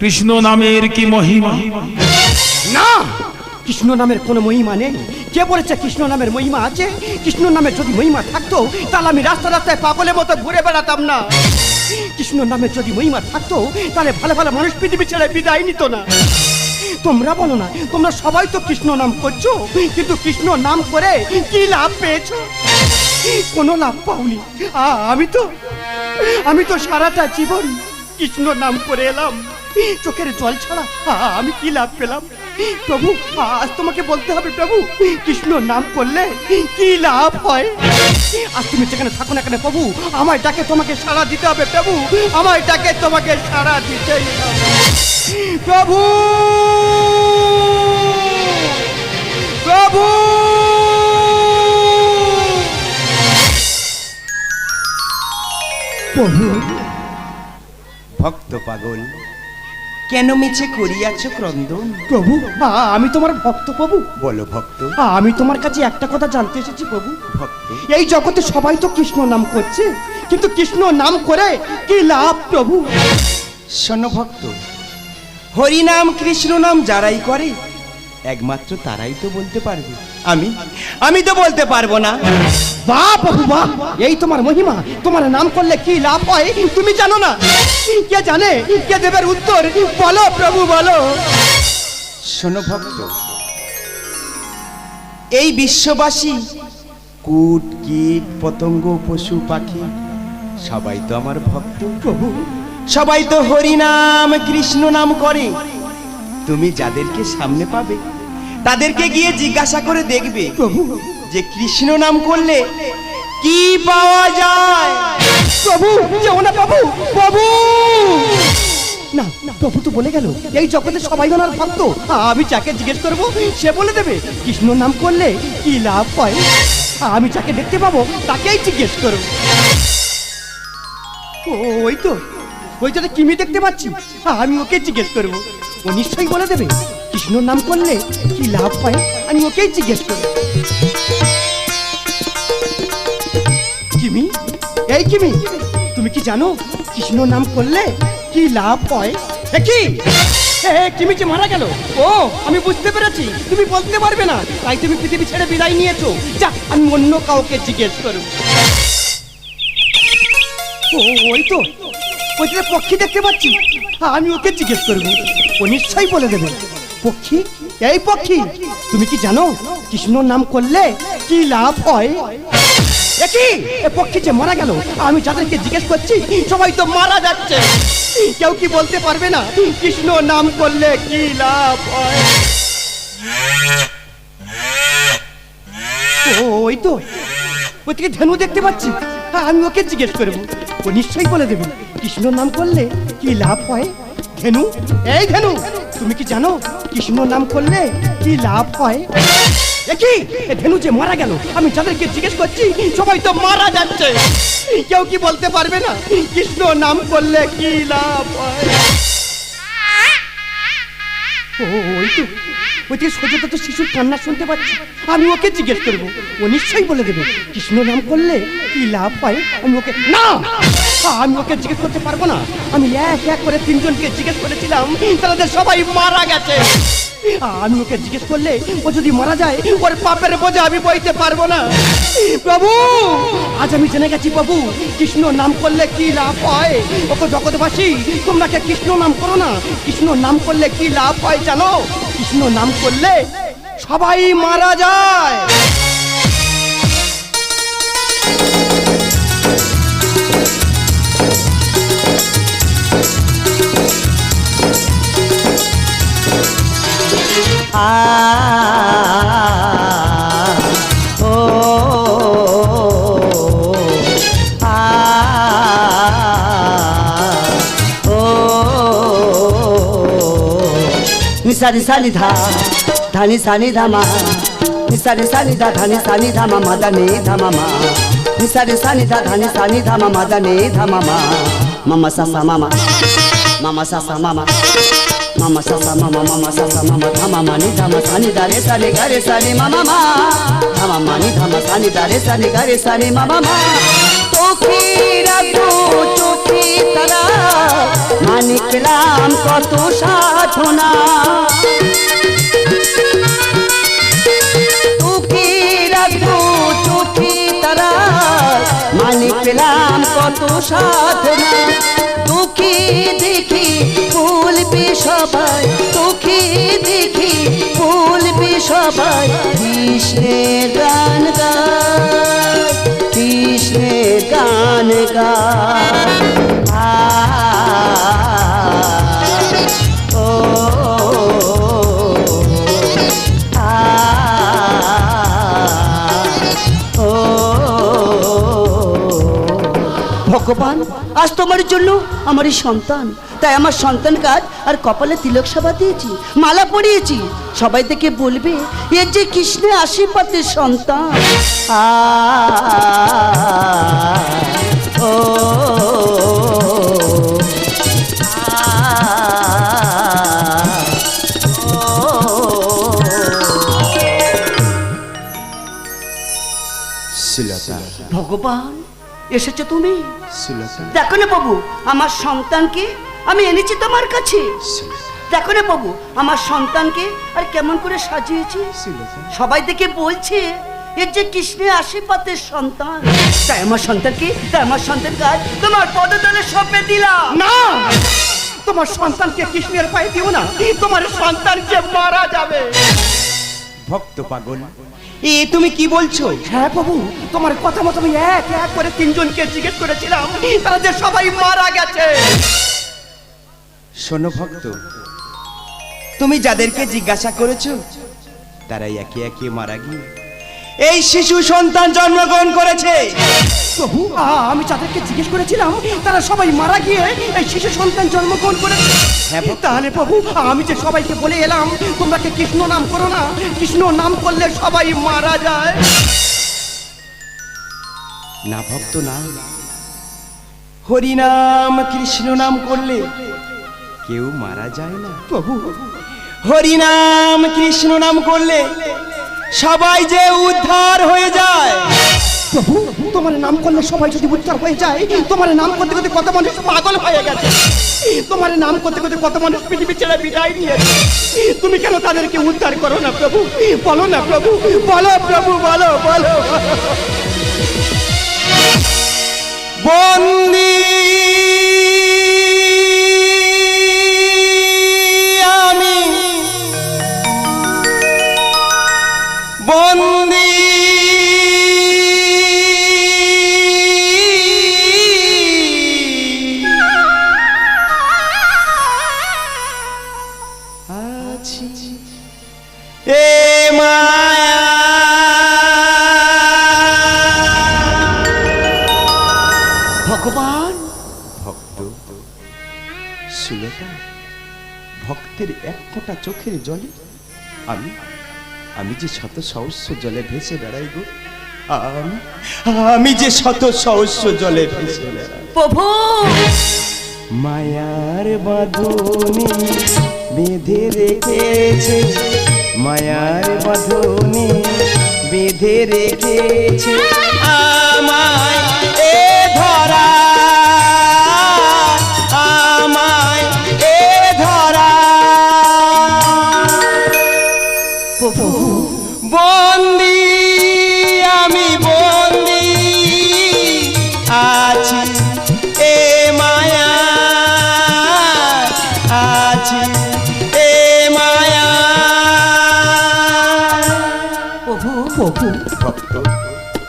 কৃষ্ণ নামের কি মহিমা? না! কৃষ্ণ নামের কোনো মহিমা নেই। কে বলেছে কৃষ্ণ নামের মহিমা আছে? কৃষ্ণ নামের যদি মহিমা থাকতো, তাহলে আমি রাস্তা রাস্তায় পাগলের মতো ঘুরে বেড়াতাম না। কৃষ্ণ নামের যদি মহিমা থাকতো, তাহলে ভালো ভালো মানুষ পৃথিবী ছেড়ে বিদায় নিত না। তোমরা বলো না, তোমরা সবাই তো কৃষ্ণ নাম করছ, কিন্তু কৃষ্ণ নাম করে কি লাভ পেয়েছ? কোনো লাভ পাওনি। আমি তো আমি তো সারাটা জীবন কৃষ্ণ নাম করে এলাম। চোখের জল ছাড়া আমি কি লাভ পেলাম? প্রভু, আজ তোমাকে বলতে হবে প্রভু, কৃষ্ণ নাম করলে কি লাভ হয়? আজ তুমি যেখানে থাকো না কেন প্রভু, আমায় ডাকে তোমাকে সাড়া দিতে হবে প্রভু, আমায় ডাকে তোমাকে সাড়া দিতেই হবে। প্রভু! প্রভু! প্রভু, ভক্ত পাগল কেন মিছে করিয়াছ ক্রন্দন? প্রভু আ- আমি তোমার ভক্ত প্রভু। বলো ভক্ত। আ- আমি তোমার কাছে একটা কথা জানতে এসেছি প্রভু। ভক্ত। এই জগতে সবাই তো কৃষ্ণ নাম করছে কিন্তু কৃষ্ণ নাম করে কি লাভ প্রভু? শোনো ভক্ত হরিনাম কৃষ্ণ নাম যারাই করে একমাত্র তারাই তো বলতে পারবে। আমি? আমি তো বলতে পারব না। বাহ প্রভু বাহ এই তোমার মহিমা তোমার নাম করলে কি লাভ হয়? তুমি জানো না? কে জানে? কে দেবের উত্তর? বলো প্রভু বলো। শোনো ভক্ত এই বিশ্ববাসী কুট কীট পতঙ্গ পশু পাখি সবাই তো আমার ভক্ত। প্রভু। সবাই তো হরিনাম কৃষ্ণ নাম করে। তুমি যাদেরকে সামনে পাবে তাদেরকে গিয়ে জিজ্ঞাসা করে দেখবে প্রভু। যে কৃষ্ণ নাম করলে কি পাওয়া যায়? প্রভু যেও না প্রভু প্রভু। না না, প্রভু তো বলে গেল এই জগতে সবাই ওনার ভক্ত। আমি যাকে জিজ্ঞেস করব সে বলে দেবে কৃষ্ণ নাম করলে কি লাভ হয়? আমি যাকে দেখতে পাবো তাকেই জিজ্ঞেস করব। ওই তো ওই তো কিমি দেখতে পাচ্ছি? আমি ওকে জিজ্ঞেস করব। ও নিশ্চয়ই বলে দেবে, কৃষ্ণর নাম করলে কি লাভ পায় আমি ওকেই জিজ্ঞেস করব। কিমি? এই কিমি, তুমি কি জানো কৃষ্ণ নাম করলে কি লাভ এ কি? কিমি যে মারা গেল। ও, আমি বুঝতে পেরেছি, তুমি বলতে পারবে না। তাই তুমি পৃথিবী ছেড়ে বিদায় নিয়েছো। যা আমি অন্য কাউকে জিজ্ঞেস করব। ও, ওই তো। ওই যে পক্ষী দেখতে পাচ্ছি। আমি ওকে জিজ্ঞেস করব। ও নিশ্চয়ই বলে দেবে। পক্ষী? এই পক্ষী, তুমি কি জানো কৃষ্ণর নাম করলে কি লাভ হয়? একই এ পক্ষী যে মারা গেল, আমি যাদেরকে জিজ্ঞেস করছি, সবাই তো মারা যাচ্ছে। কেউ কি বলতে পারবে না কৃষ্ণ নাম করলে কি লাভ হয়? ওই তো। ওই থেকে ধেনু দেখতে পাচ্ছি। আমি ওকে জিজ্ঞেস করব। ও নিশ্চয়ই বলে দেবে। কৃষ্ণ নাম করলে কি লাভ হয়? ধেনু? এই ধেনু, তুমি কি জানো কৃষ্ণ নাম করলে কি লাভ হয়? দেখি ধেনু যে মারা গেল, আমি যাদেরকে জিজ্ঞেস করছি, সবাই তো মারা যাচ্ছে। কেউ কি বলতে পারবে না কৃষ্ণ নাম করলে কি লাভ হয়? ওই তো। ওই যে সোজা শিশুর কান্না শুনতে পাচ্ছি। আমি ওকে জিজ্ঞেস করব, ও নিশ্চয়ই বলে দেবে। কৃষ্ণ নাম করলে কি লাভ পায় আমি ওকে না! আমি ওকে জিজ্ঞেস করতে পারব না। আমি এক এক করে তিনজনকে জিজ্ঞেস করেছিলাম তাদের সবাই মারা গেছে। আমি ওকে জিজ্ঞেস করলে, ও যদি মারা যায়, ওর পাপের বোঝা আমি বইতে পারব না। প্রভু, আজ আমি জেনে গেছি প্রভু, কৃষ্ণ নাম করলে কি লাভ হয়? ওকে জগৎবাসী, তোমরা কৃষ্ণ নাম করো না? কৃষ্ণ নাম করলে কি লাভ হয় জানো? কৃষ্ণ নাম করলে সবাই মারা যায়। নিসানি সানি ধা ধানি সানি ধামা নিসানি সানি ধা ধানি সানি ধামা মাদানি ধামা মা নিসানি সানি ধা ধানি সানি ধামা মাদানি ধামা মা মামা সাসা মামা মামা সাসা মামা ধামা মানি ধামা সানি দারে সানি গারে সানি মামা মা ধামা মানি ধামা সানি দারে সানি গারে সানি মামা মা তোকে রাখো চোখ তারা মানিক পেলাম কত সাধনা তোকে রাখব চোখে তারা মানে পেলাম কত সাধনা সবাই তোকে দেখি বলবে সবাই। কৃষ্ণের গান গায় কৃষ্ণের গান ও। ভগবান আজ তোমার জন্য আমার এই সন্তান তাই আমার সন্তান কাজ আর কপালে তিলক সভা দিয়েছি মালা পরিয়েছি সবাই থেকে বলবে এ যে কৃষ্ণের আশীর্বাদের সন্তান ও ভগবান এসেছ তুমি? দেখো না বাবু আমার সন্তানকে আমি এনেছি তোমার কাছে। দেখো না বাবু আমার সন্তানকে আর কেমন করে সাজিয়েছি? সবাই দেখে বলছে এর যে কৃষ্ণের আশীর্বাদের সন্তান। তাই আমার সন্তানকে তাই আমার সন্তান কাজ তোমার পদতলে সঁপে দিলাম। না! তোমার সন্তানকে কৃষ্ণের পায়ে দিও না। তোমার সন্তানকে মারা যাবে। ভক্ত পাগল এ তুমি কি বলছো? হ্যাঁ বাবু তোমার কথা মতো আমি এক এক করে তিনজনকে জিজ্ঞেস করেছিলাম তারা যে সবাই মারা গেছে। শোনো ভক্ত তুমি যাদেরকে জিজ্ঞাসা করেছ তারাই একে একে মারা গিয়ে এই শিশু সন্তান জন্মগ্রহণ করেছে। প্রভু আমি যাদেরকে জিজ্ঞেস করেছিলাম তারা সবাই মারা গিয়ে এই শিশু সন্তান জন্মগ্রহণ করেছে। তাহলে প্রভু আমি যে সবাইকে বলে এলাম তোমরা কি কৃষ্ণ নাম করো না? কৃষ্ণ নাম করলে সবাই মারা যায়। না ভক্ত না। হরিনাম কৃষ্ণ নাম করলে কেউ মারা যায় না। প্রভু হরিনাম কৃষ্ণ নাম করলে সবাই যে উদ্ধার হয়ে যায়। প্রভু, তোমার নাম করলে সবাই যদি উদ্ধার হয়ে যায়, তোমার নাম করতে করতে কত মানুষ পাগল হয়ে গেছে। তোমার নাম করতে করতে কত মানুষ পৃথিবী ছেড়ে বিদায় নিয়েছে। তুমি কেন তাদেরকে উদ্ধার করো না প্রভু? বলো না প্রভু, বলো প্রভু, বলো বলো। ভক্তের এক ফোঁটা চোখের জলে। আমি আমি যে শত সহস্র জলে ভেসে বেড়াই গো। আমি আমি যে শত সহস্র জলে ভেসে বেড়াই। প্রভু! মায়ার বাঁধনি বেঁধে রেখেছে। মায়ার বাঁধনি বেঁধে রেখেছে। আছি। এ মায়া। প্রভু প্রভু। ভক্ত।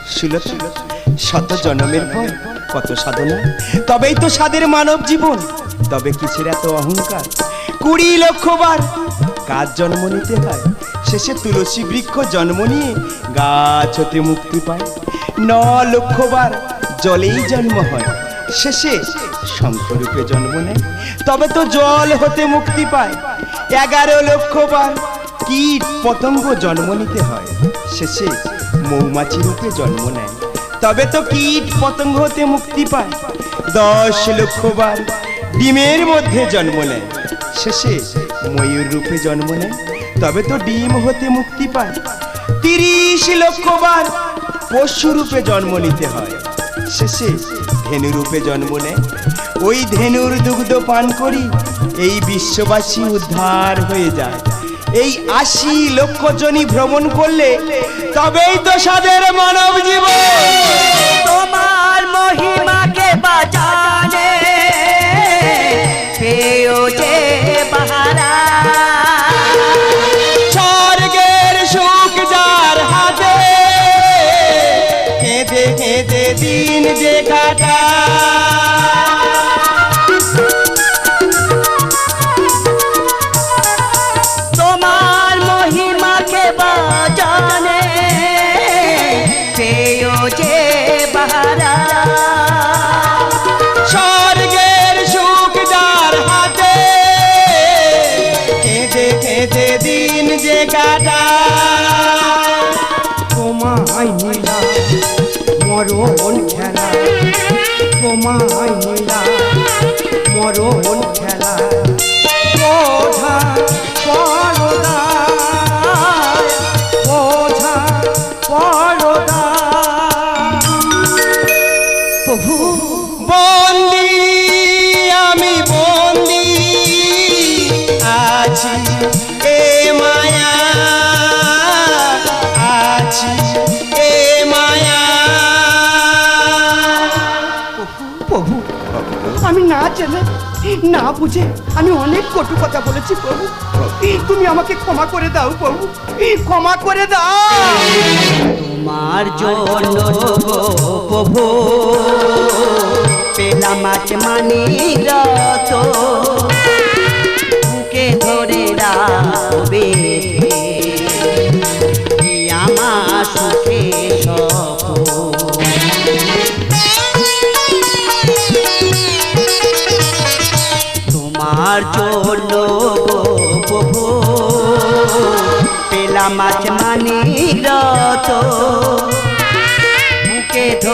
সুলতা শত জন্মের পর কত সাধনা। তবেই তো সাদের মানব জীবন। তবে কিসের এত অহংকার? কুড়ি লক্ষ বার কাজ জন্ম নিতে হয়? শেষে তুলসী বৃক্ষ জন্ম নিয়ে গাছ হতে মুক্তি পায়। ন লক্ষ বার জলেই জন্ম হয়। শেষে শঙ্করূপে জন্ম নেয়। তবে তো জল হতে মুক্তি পায়। এগারো লক্ষ বার কীট পতঙ্গ জন্ম নিতে হয়? শেষে মৌমাছি রূপে জন্ম নেয়। তবে তো কীট পতঙ্গ হতে মুক্তি পায়। দশ লক্ষ বার ডিমের মধ্যে জন্ম নেয়। শেষে ময়ূর রূপে জন্ম নেয়। তবে তো ডিম হতে মুক্তি পায়। তিরিশ লক্ষ বার পশু রূপে জন্ম নিতে হয়। শেষে ধেনু রূপে জন্ম নেয়। ওই ধেনুর দুগ্ধ পান করি, এই বিশ্ববাসী উদ্ধার হয়ে যায়। এই আশি লক্ষ জনই ভ্রমণ করলে তবেই তো সাদের মানব জীবন। তোমার মহিমাকে বাজানে পেও যে কাটা তোমায় নীলা মরণ খেলা। তোমায় নীলা মরণ খেলা। ওঝা আমি না না বুঝে আমি অনেক কটু কথা বলেছি, প্রভু। তুমি আমাকে ক্ষমা করে দাও, প্রভু। ক্ষমা করে দাও। তোমার জন্য প্রভু পেলা মাছ মানি রত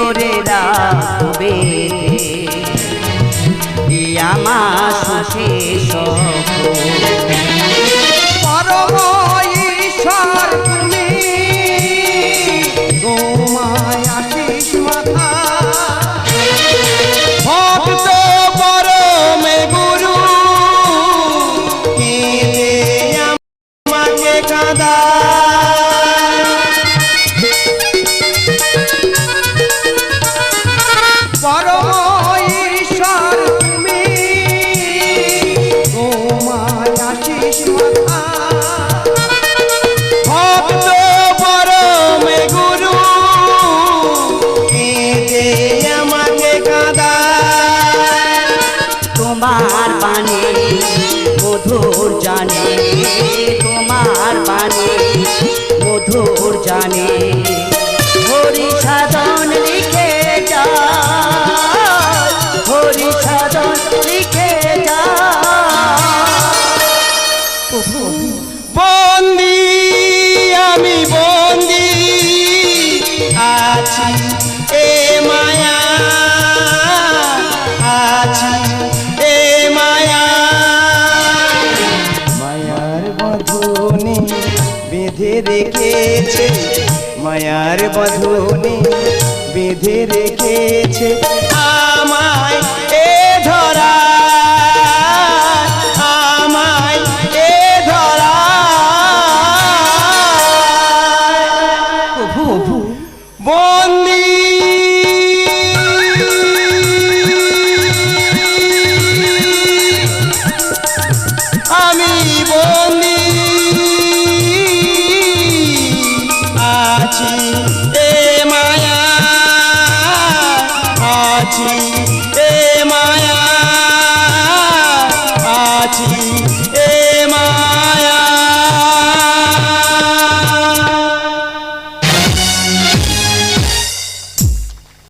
বুকে ধরে তোমার বাণী মধুর জানে। রেখেছে মায়ার বধুনি বেঁধে রেখেছে।